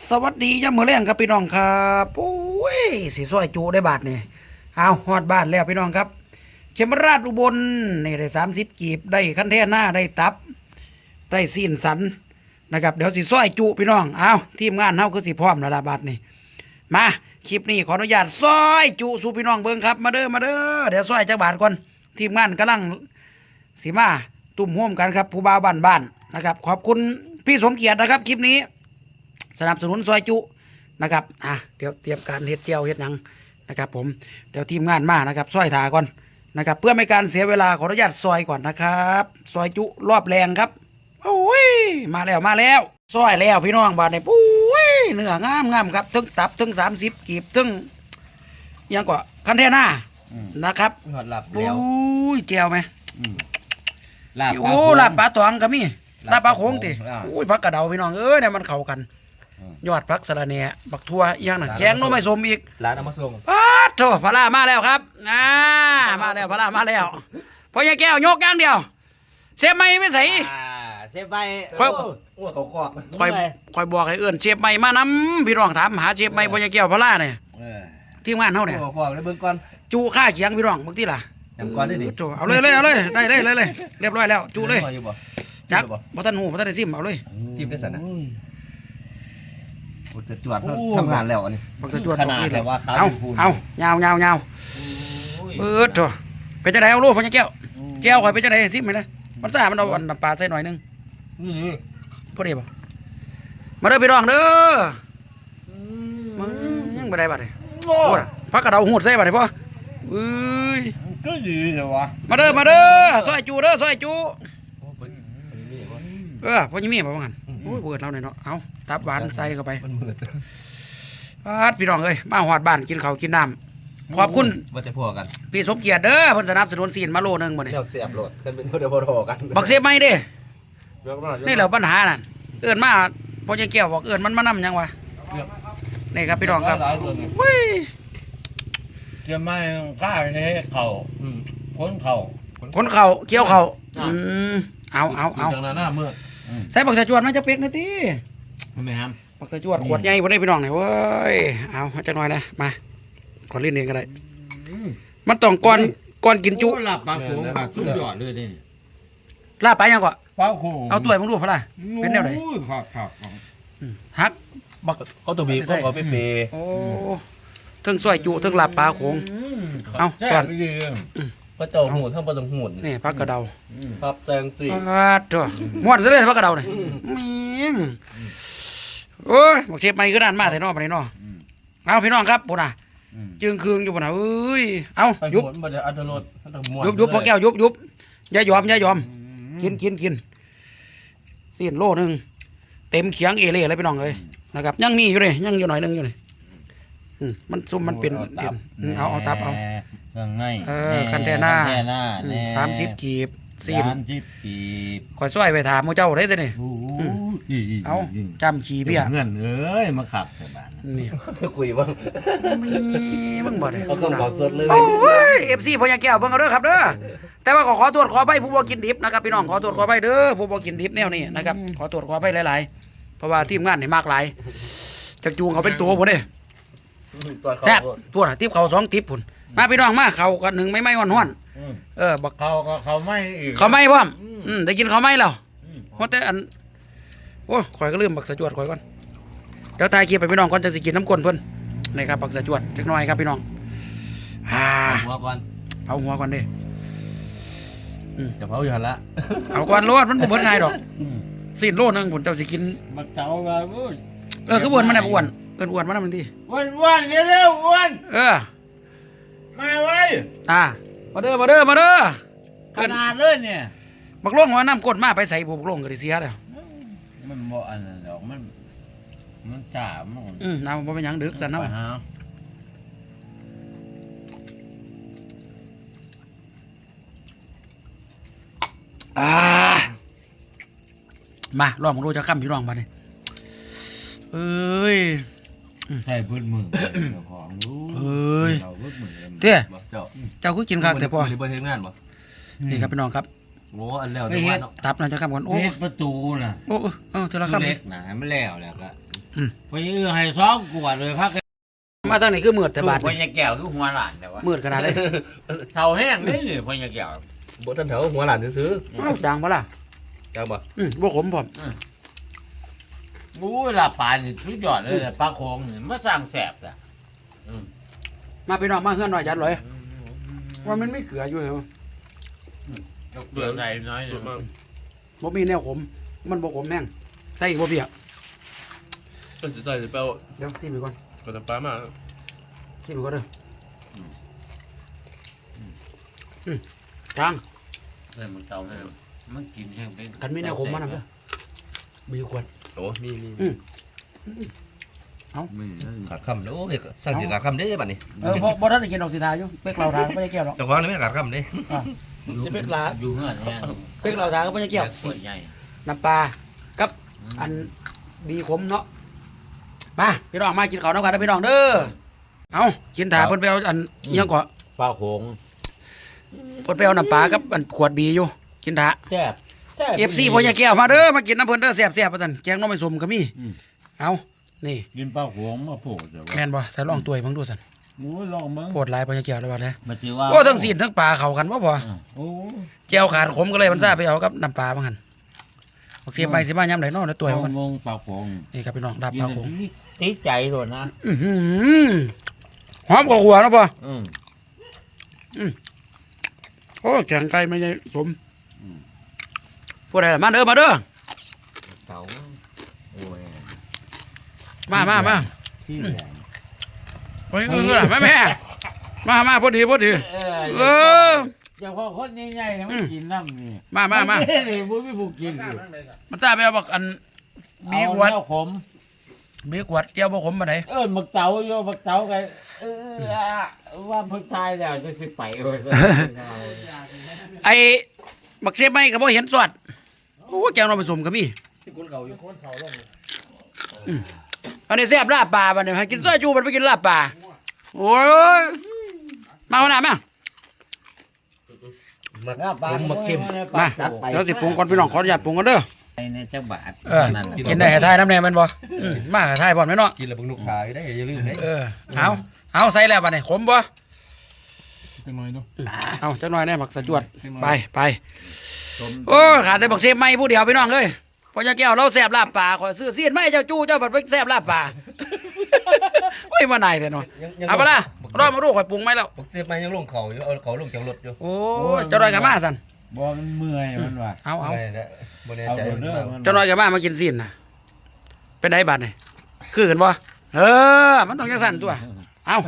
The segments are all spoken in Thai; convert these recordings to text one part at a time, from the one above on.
สวัสดียามมื้อแรงครับพี่น้องครับโอ้ยสีซอยจูได้บาทนี่เอาฮอดบ้านแล้วพี่น้องครับ เขมราชอุบลนี่ได้สามสิบกีบได้คันแท่หน้าได้ตับ ได้ซีนสันนะครับเดี๋ยวสิซอยจุพี่น้องเอาทีมงานเฮาคือสิพร้อมแล้วละบาทนี่มาคลิปนี้ขออนุญาตซอยจุสู่พี่น้องเบิ่งครับ มาเด้อมาเด้อเดี๋ยวซอยจักบาทก่อนทีมงานกำลังสีมาตุ่มห่วมกันครับ ผู้บ่าวบ้านๆนะครับ ขอบคุณพี่สมเกียรตินะครับ คลิปนี้ สนับสนุนซอยจุนะครับอะเดี๋ยวเตรียมการเฮ็ดเจียวเฮ็ดหยังนะครับ ผมเดี๋ยวทีมงานมานะครับซอยถาก่อนนะครับ เพื่อไม่การเสียเวลาขออนุญาตซอยก่อนนะครับซอยจุรอบแรงครับโอ้ยมาแล้วมาแล้วซอยแล้วพี่น้องบาดนี้ปุ้ยเนื้องามงามครับถึงตับถึงสามสิบกีบถึงอิหยังกว่าคันเทน่าอืมนะครับหอดหลับปุ้แล้วยเจียวไหมอืมลาบโอ้ลาบปลาตองก็มีลาลาบบปปลาลาโค้งติโขงลาบโอ้ยพักกระเดาพี่น้องเอ้ยเนี่ยมันเข้ากันอืม ยอดพักสะระแหน่บักทั่วอีกอย่างน่ะร้านแกงโน้มไม่สมอีก ร้านเอามาส่งปาดโถพระรามาแล้วครับอ่ามาแล้วพระรามาแล้วพอยายแก้วยกอย่างเดียว เชฟไม่ไม่ใส่ อ่าเซฟไปค่อยโอ้เขากรอบคอยคอยบอกให้เอื้อนเชฟไม่มานำพี่น้องถามหาเชฟไม่พอยายแก้วพระราเนี่ยเออทีมงานเฮาเนี่ยโอ้ขอเลยเบิ่งก่อนจูค่าเคียงพี่น้องบางทีล่ะจำก่อนได้ดิโถเอาเลยเลยเอาเลยได้เลยเลยเลยเรียบร้อยแล้วจูเลยมาอยู่บ่จักอยู่บ่บ่ทันหูบ่ทันได้ซิมเอาเลย ซิมได้สันนะอืมโอ้ จะจวดโอ้ ทำงานแล้วอันนี้บักจะจวดขนาดออกแบบว่าเอาขาวเป็นพูนเอายาวยาวยาวเปิดโถเป็นจังไดเอาลูกพอยายแก้วแก้วข่อยเป็นจังไดซิมไหมนะมันซ่ามันเอาอันน้ำปลาใส่หน่อยหนึงนี่พอดีป่ะมาเด้อพี่น้องเด้อมึงยังไม่ได้บัดเลยโอ้ยพักกระเดาหูดใส่บัดเลยพ่อเอ้ยก็ดีเลยวะมาเด้อมาเด้อซอยจูเด้อซอยจูโอ้เบิ่งอันนี้มีบ่เออพ่อยี่มีบ่ว่างั้นโอ้ยเปิดเราหน่อยเนาะเอาตับหวานใส่เข้าไปมันมืดปาดพี่น้องเอ้ยมาหอดบ้านกินข้าวกินน้ำขอบคุณว่าจะพอกันพี่สมเกียรติเด้อเพิ่นสนับสนุนซีนมาโลนึงบ่นี่เดี๋ยวเสียบโหลดกันเป็นเดี๋ยวบ่พอกันบักเสียบไม่เด้เดี๋ยวมาเดี๋ยวมานี่แหละปัญหานั่นเอิ้นมาพ่อยังแก้วบอกเอิ้นมันมานำยังวะนี่ครับพี่น้องครับหลายคนไงเว้ยเจะไม่กล้าเนี่ยเข่าอืมค้นเข่าคนเข่าเกี่ยวเข่าอืมเอาเอาเอาจังหน้าหน้ามืด ใส่บักสะจวดมันจะเป็กหนะติทำไมครับบักสะจวดขวดใหญ่บ่ได้พี่น้องนี่เว้ยเอาจักหน่อยนะมาขอลิ้นเองก็ได้มันต้องก่อนก่อนกินจุโอ้หลับปลาโขงแบบสุดยอดเลยนี่ลาบไปยังก่อนปลาโขงเอาถ้วยมึงดูพะล่ะเป็นแนวไหนโอ้ยครับครับครับอืมฮักบักเขาตัวบีเขาก็ไปเปย์โอ้เทั้งซอยจุเทั้งลาบปลาโขงเอาแซ่ส่วนบดี พระเจ้าหูทั้งพระต้องหูดนี่พักกระเดาครับแตงตีปาดตัวม่วนซะเลยพักกระเดานี่มีงโอ้ยบักเชฟใหม่ก็ด้านมาแต่นอกไปเนาะเอาพี่น้องครับปุ่นน่ะอืมจึงคืงอยู่ปุ่นน่ะเอ้ยเอายุยุบบมันจะอัตโนดต้องม้วนยุบยุบพอแก้วยุบยุบอย่ายอมอย่ายอม กินกินกินสิ้นโลหนึงเต็มเขียงเอเล่เลยพี่น้องเลยนะครับ ยังมีอยู่เลยยังอยู่หน่อยหนึงอยู่เลยอืมมันซุ่มมันเป็นเป็นอืมเอาเอาตับเอา ยังไงเออคันแท่หน้าคัแท่หน้าอืมแน่สามสิบกีบสิ้นสามสิบกีบคอยซ้อยไปถามหมูเจ้าได้สินี่โอ้โหเอาจำขี่เบี้ยเงินเอ้ยมาขับแต่บ้านนี่ไปคุยบ้างมีมึงบ่ได้เขาก็บอกสดเลยโอ้ยเอฟซีพญาแก้วเบิ่งเอาเด้อครับเด้อแต่ว่าขอขอตรวจขอใบผู้บ่กินดิบนะครับพี่น้องขอตรวจขอใบเด้อผู้บ่กินดิบแนวนี้นะครับขอตรวจขอใบหลายๆ เพราะว่าทีมงานนี่มากหลายจักจูงเขาเป็นตัวพุ่นเด้ตัวเขาแซ่บตัวน่ะทิปเขาสองทิปพุ่น มาพี่น้องมาเขากันหนึ่งไม่ไม่ห่อนอืมๆเออบักเขาก็เขาไม่อีก เขาไม่พร้อมอืม อืมได้กินเขาไม่แล้วอืมเพราะแต่อันโอ้ยข่อยก็ลืมบักสะจวดข่อยก่อนเดี๋ยวตายเกียไปพี่น้องก่อนจะสิกินน้ำก้นเพิ่นนี่ครับบักสะจวดจักหน่อยครับพี่น้องอ่าหัวก่อนเอาหัวก่อนเด้จะเผาอยู่หันละเอาก่อนโลดมันบ่เบิดง่ายดอกอืมสิ้นโลนึงผมเจ้าสิกิน มาเจ้าแบบโอ้ยเออคืออ้วนมันน่ะบ่อ้วนเอิ้นอ้วนมันน่ะมันดีอ้วนอ้วนเร็วๆอ้วนเออ มาไว้อ่ามาเด้อมาเด้อมาเด้อขนาดเลยเนี่ยบักโลงว่าน้ำก้นมาไปใส่บุบักโลงก็ได้เสียแล้วมันบ่อันนั้นดอกมัน มันจ่ามันอืมเอาบ่เป็นหยังดึกซะเนาะไปหาอ่ามาลองมาดูจะค้ำพี่น้องบัดนี้เอ้ย ใส่พื้นมือเจ้าของรู้เอ้ยเราพื้นมือเลยเด้อเจ้าเจ้าคือกินข้าวแต่พอหรือบนเทงานบ่นี่ครับพี่น้องครับโอ้อันแล้วแต่ว่าเนาะตับนะจะค้ำก่อนโอ้เฮ็ดประตูน่ะโอ้เออเออเทอละตู้ค้ำเล็กน่ะให้มันแล้วแล้วก็ไปยื้อให้ซ้อมกวดเลยพักมาทางนี้คือมืดแต่บาดพนี่ญาแก้วคือหัวหลานแต่ว่ามืดขนาดเลยเท่าแห้งนี่นี่พญาแก้วบทันแถวหัวหลานซื้ออ้าวจางปะล่ะๆจังบ่อืมบ่ขมพร้อมอู้ยลาปลานี่สุดยอดเลยแหละปลาโคงนี่มาสร้างแสบอะมาพี่น้องมาเฮือนหน่อยจัดเลยว่ามันไม่เกลืออยู่เหรอเบื่อใจน้อยหนึ่งบ่มีแนวขมมันบ่ขมแม่งใส่อีกบ่เปียกต้นจะใส่เปล่าเดี๋ยวซิมไปก่อนกระปลามาซิมไปก่อนเด้อออืมจางเพื่อนมันเตาเนี่ยมันกินแห้งเป็นกันมีแนวขมมานำเด้อบีขวดโอ้มีมี อืมมือนั่นขาดคำเด้อโอ้ยสั่งสิขาดคำเด้บัดนี้เออบ่บ่ทันได้กินดอกสิทาอยู่เป็กเราทาก็บ่ได้แก้วหรอก เจ้าของนี่ไม่ขาดคำเด้อะสิเป็กลาอยู่เฮือนเนี่ยเป็กเราทาก็บ่ได้แก้วขวดใหญ่น้ำปลากับอันบีขมเนาะมาพี่น้องมากินข้าวน้ำกันนะพี่น้องเด้อเอากินถาเพิ่นไปเอาอันอิหยังก่อปลาโขงเพิ่นไปเอาน้ำปลากับอันขวดบีอยู่ กินถาแซ่บแซ่บ เอฟซีพ่อยาแก้วมาเด้อมากินน้ำเพิ่นเด้อแซ่บๆว่าซั่นแกงหน้องไม่สมก็มีอืม เอา นี่กินปลาโขงมาโผล่แต่ว่าแม่นบ่ใส่ลองตัวให้เบิ่งดูซั่นโอ้ยลองมั้งโพดหลายพ่อยาแก้วแล้วว่าแท้มาจือว่าโอ้ทั้งศีลทั้งปลาเข้ากันบ่พออะโอ้แจ่วขาดขมก็เลยมันซ่าไปเอากับน้ำปลาบ่หั่นบักเสียไปสิมายามใดเนาะเดี๋ยวตัวให้วเบิ่งงปลาโขงนี่ครับพี่น้องดับปลาโขงติดใจโดนนะอื้อหือหอมกว่าหัวเนาะพ่ออืมโอ้แกงไก่ไม่ใช่สมอืมพูดอะไรมาเด้อมาเด้อเต๋าโอ้ย มามามาที่แหลมโอ้ยเออแม่แม่มามาพอดีพอดีเอเออเจ้าพ่อคนใหญ่ๆนะมันกินน้ำนี่มามามาเลยบ่มีผู้กินอยู่มันทราบไหมว่าบักอันมีขวดเอาแนขมมีขวดเจียวบ่ขมมาไหนเออมักเต๋าโยมักเต๋าไงเอออะว่าเพิ่งตายแล้วจะสิไปเว้ยไอ้บักเสียไม่ก็บ่เห็นสวดโอ้แกงเราผสมก็มีอืม อันนี้แซ่บลาบปลาบัดนี้ให้กินซอยจูมันไปกินลาบปลาโอ้ยมาหัวหน้ามามักลาบปลาผมมักเค็มมาเดี๋ยวสิปรุงก่อนพี่น้องขออนุญาตปรุงก่อนเด้อไอ้เนี่ยจักบาทเออกินได้ให้ทายน้ำแน่แม่นบ่อืมมาให้ทายพร้อมแม่นเนาะกินแล้วเบิ่งลูกค้าได้อย่าลืมเด้เออเอาเอาใส่แล้วบัดนี้ขมบ่จังหน่อยเนาะเอาจักหน่อยแน่บักสะจวดจังหน่อยไปไปโอ้ยขาดแต่บักเซฟไม่ผู้เดียวพี่น้องเอ้ย พอยาแก้วเราแซ่บลาบปลาขอซื้อเสียนไม่เจ้าจู้เจ้าบัดไปแซ่บลาบปลาโอ้ยมานายแต่เนาะเอาปะล่ะรอมาดูข่อยปรุงไหมแล้วบักเสียบมายังลงเขาอยู่เอาเขาลงจากรถอยู่โอ้ยเจ้าน้อยกับมาสันบ่มันเมื่อยมันว่าเอาเอาไม่นะบ่แน่เอาใจโดนเด้อมันเจ้าน้อยกับมามากินซีนนะเป็นไดบัดนี่คือกันบ่เออ มันต้องจังสั่นตัว เอา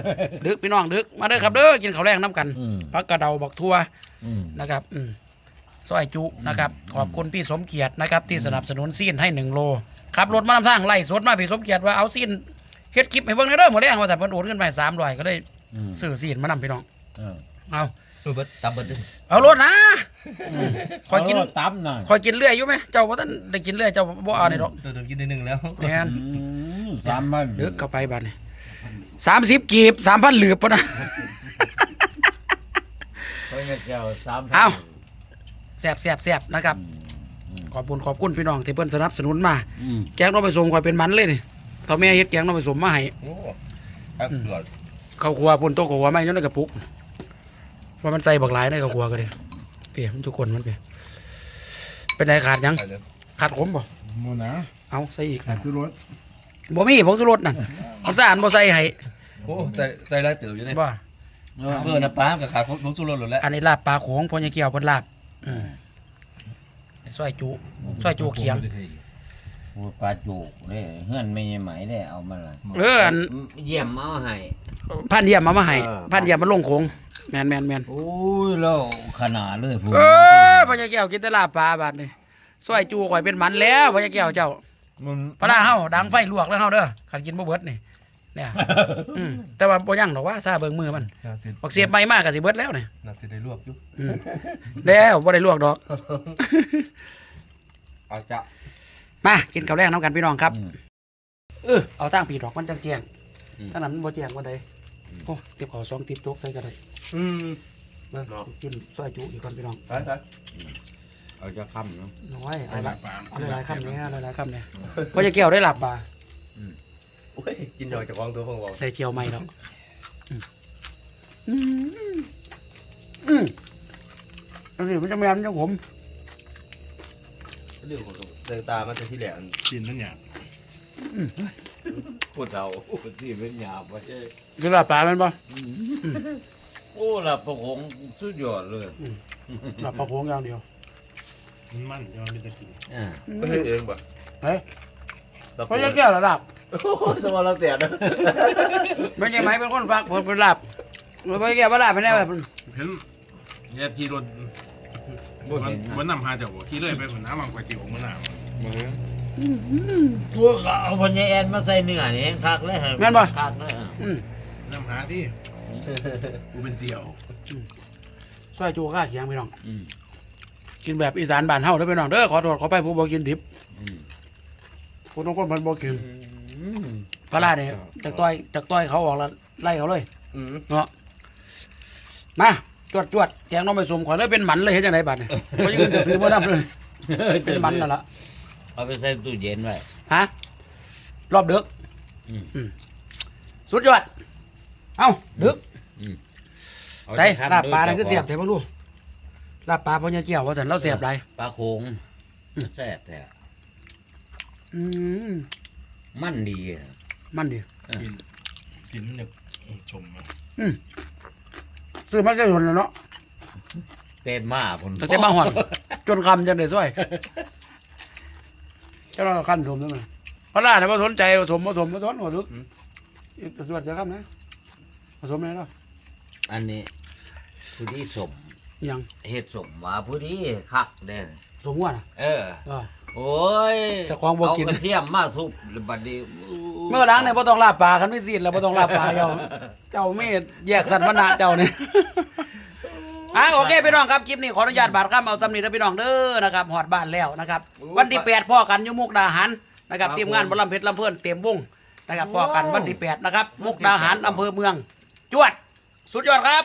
ดึกพี่น้องดึกมาเด้อครับเด้อกินข้าวแรงน้ำกันอืมพักกระเดาบักทั่วอืมนะครับอืม ซอยจุนะครับขอบคุณพี่สมเกียรตินะครับที่สนับสนุนซีนให้หนึ่งโลขับรถมานำทางไล่สดมาพี่สมเกียรติว่าเอาซีนเฮ็ดคลิปให้เบิ่งในอยเด้อหมดแรงว่าสั่นเพิ่นโอนขึ้นไปสามร้อยก็เลยอืมซื้อซีนมานำพี่น้องเออเอาเออเบิดตามเบิดเด้อเอารถนะคอยกินเาตับหน่อยคอยกินเรื่อยอยู่ไหมเจ้าว่าท่านได้กินเรื่อยเจ้าบ่เอาในดอกเดี๋ยวกินนิดนึงแล้วแม่นอืมสามพันเดึกเข้าไปบัดนี้สามสิบกีบสามพันหลืบปะนะเพิ่นก็เจ้าสามพันเอาแซ่บแซ่บแซ่บนะครับ ขอบคุณขอบคุณพี่น้องที่เพิ่นสนับสนุนมา อืมแกงน้องไปสมคอยเป็นมันเลยนี่เท่าแม่เฮ็ดแกงน้องไปสมมาให้โอ้ครับเดือดข้าวครัวปุ่นโต๊ะข้าวครัวไม่ย้อนในกระปุกว่ามันใส่บักหลายในข้าวครัวก็ได้เปียมันทุกคนมันเปียเป็นไรขาดหยังไปเลยขาดขมบ่โมนะเอาใส่อีกใส่คือรถบ่มีผงชูรสนั่นมันสะอาดบ่ใส่ให้โอ้ใจใจร้ายเต๋ออยู่เนี่ยบ่เบอร์น้ำปลากับขาดผงชูรสหมดแล้วอันนี้ลาบปลาโขงพ่อใหญ่เกี่ยวเพิ่นลาบ อืมซอยจุซอยจุเขียงโอ้ยปลาจูกเด้เฮือนไม่ใช่ไหมได้เอามาละเอออันเยี่ยมเอาให้พันเยี่ยมมามาให้เออพันเยี่ยมมาลงโขงแม่นแม่นแม่นโอ้ยแล้วขนาดเลยผมเออพ่อใหญ่เกี่ยวกินแต่ลาบปลาบาดนี่ซอยจุข่อยเป็นมันแล้วพ่อใหญ่เกี่ยวเจ้ามันปลาร้าเฮาดังไฟลวกแล้วเฮาเด้อคันกินบ่เบิดนี่ เนี่ยอืมแต่ว่าบ่ยังดอกว่าซาเบิ่งมือมันน่าสิบักเสียบใหม่มากก็สิเบิดแล้วนี่น่าสิได้ลวกอยู่อืมแล้วบ่ได้ลวกดอก เอาจะมากินข้าวแรงน้ำกันพี่น้องครับ อืม เออเอาตั้งปีดอกมันจังเจียงถ้านั้นมันบ่เจียงวันใดโอ้เก็บข้าวสองติบโจกใส่ก็ได้อืม เบิ่งสิกินซอยจุอีกก่อนพี่น้องไปไปเอาจะคำเนาะ น้อยเอาละเอาหลายๆคำเนี้ยเอาหลายๆคำเนี้ยเพราะจะเกี่ยวได้หลับป่า โอ้ยกินยอจากกองตัวของวองใส่เจียวใหม่แล้วอืมอืมอืมอันนี้มันจะแม่นจังผมเรื่องของเดินตามันจะที่แหลมกินนั่นอย่างพูดเราพูดที่เป็นหยาบว่าเอ้ยคือลาบปลาแมันปะโอ้ละประคงสุดยอดเลยลาบปลาโขงอย่างเดียว มันมันจะมันจะกินอ่าไม่ใช่เองป่ะเฮ้ยเพราะยังแก้วละลาบ โอ้ยจะมาเราเสียนะไม่ใช่ไหมเป็นคนฟักผมเป็นลาบเราไปแก้วลาบไปแน่แบบเห็นเนี่ยขี่รถมันมันนำหาเจ้าบ่ขี่เลยไปเหมือนน้ำมันก๋วยเตี๋ยวมันน่ะพวกเอาพญาแอนมาใส่เนื้อนี่คักเลยฮะแม่นปะคักเลยอะอืมนำหาที่กูเป็นเจียวซอยจูข้าเคียงพี่น้อง อืมกินแบบอีสานบ้านเฮาเด้อพี่น้องเด้อขอโทษขอไปผู้บ่กินดิบอืมผู้น้องคนมันบ่กิน ปลาร้าเนี่ยจากต้อยจากต้อยเขาออกแล้วไล่เขาเลยอืมเนาะมาจวดจวดแกงน้องไปสมข่อยเลยเป็นหมันเลยเฮ็ดจังไดบัดนี่บ่ยืนจะถือบ่นำเลยเป็นหมันนั่นล่ะเอาไปใส่ตู้เย็นไว้ฮะรอบดึกอืมอืมสุดยอดเอ้าดึกเอใส่ที่ทำลาบปลาด้นั่วนคือเสียบใส่บ่รู้ลาบปลาพ่อใหญ่เกี่ยวว่าซั่นเราเสียบหลายปลาโขงแซ่บแท้อืมมันดีอะ มันดีกินกินมันจะชมมาซื้อมาจะหนแล้วเนาะเป็นมาพุ่นตั้งแต่มาหอดจนคำจังได้ซอยเจ้าเราขั้นสมแล้วมั้ยเพราะล่าถ้าบ่สนใจผสมผสมผสมหัวลึกอีกสวดจะครับนะผสมอะไรเนาะอันนี้ผู้ที่สมอิหยังเฮ็ดสมว่าผู้ที่คักเด้อสมหัวน่ะเออเออ โอ้ยเจ้าของบ่กินเอากระเทียมมาสุบบัดนี้เมื่อล้างเนี่ยบ่ต้องลาบปลาคันไม่ซีดแล้วบ่ต้องลาบปลาเจ้าเจ้าไม่แยกสัตว์วรรณะเจ้าเนี่ยอะโอเคพี่น้องครับคลิปนี้ขออนุญาตบาดข้ามเอาตำหนินะพี่น้องเด้อนะครับหอดบ้านแล้วนะครับ วันที่แปดพ่อกันอยู่มุกดาหารนะครับทีมงานบอลลำเพชรลำเพื่อนเต็มวงนะครับพ่อกันวันที่แปดนะครับมุกดาหารอำเภอเมือง จวด สุดยอดครับ